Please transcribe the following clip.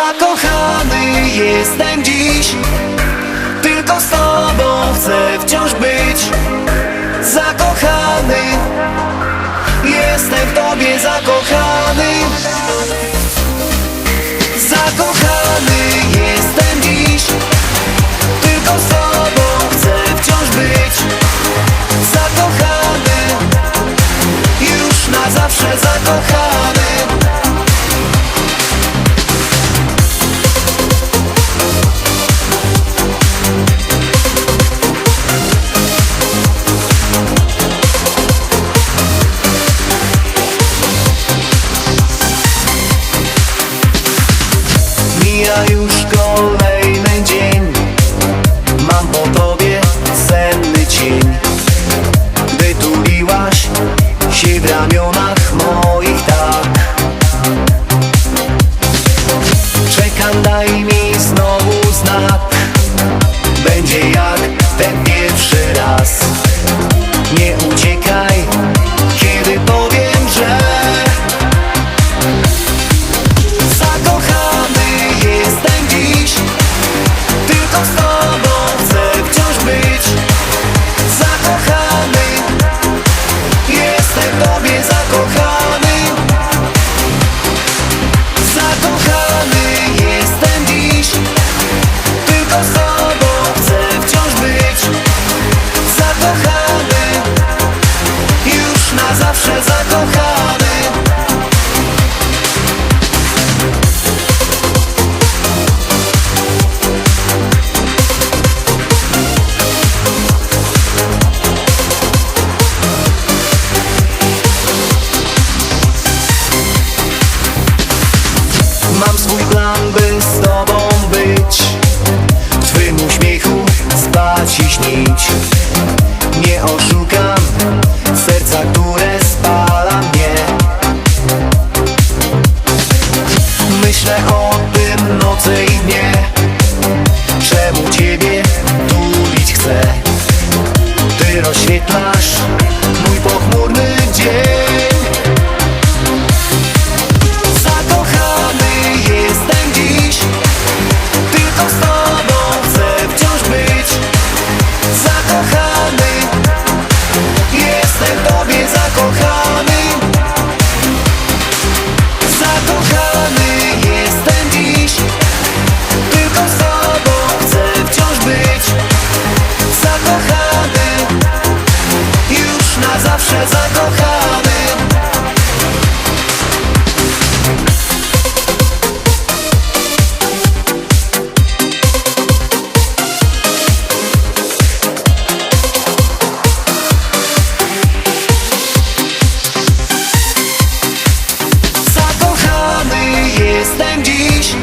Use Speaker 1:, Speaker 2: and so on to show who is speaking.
Speaker 1: Zakochany jestem dziś. Tylko z tobą chcę tym nocy i dnie Czemu ciebie tulić chcę? Ty rozświetlasz jestem dziś.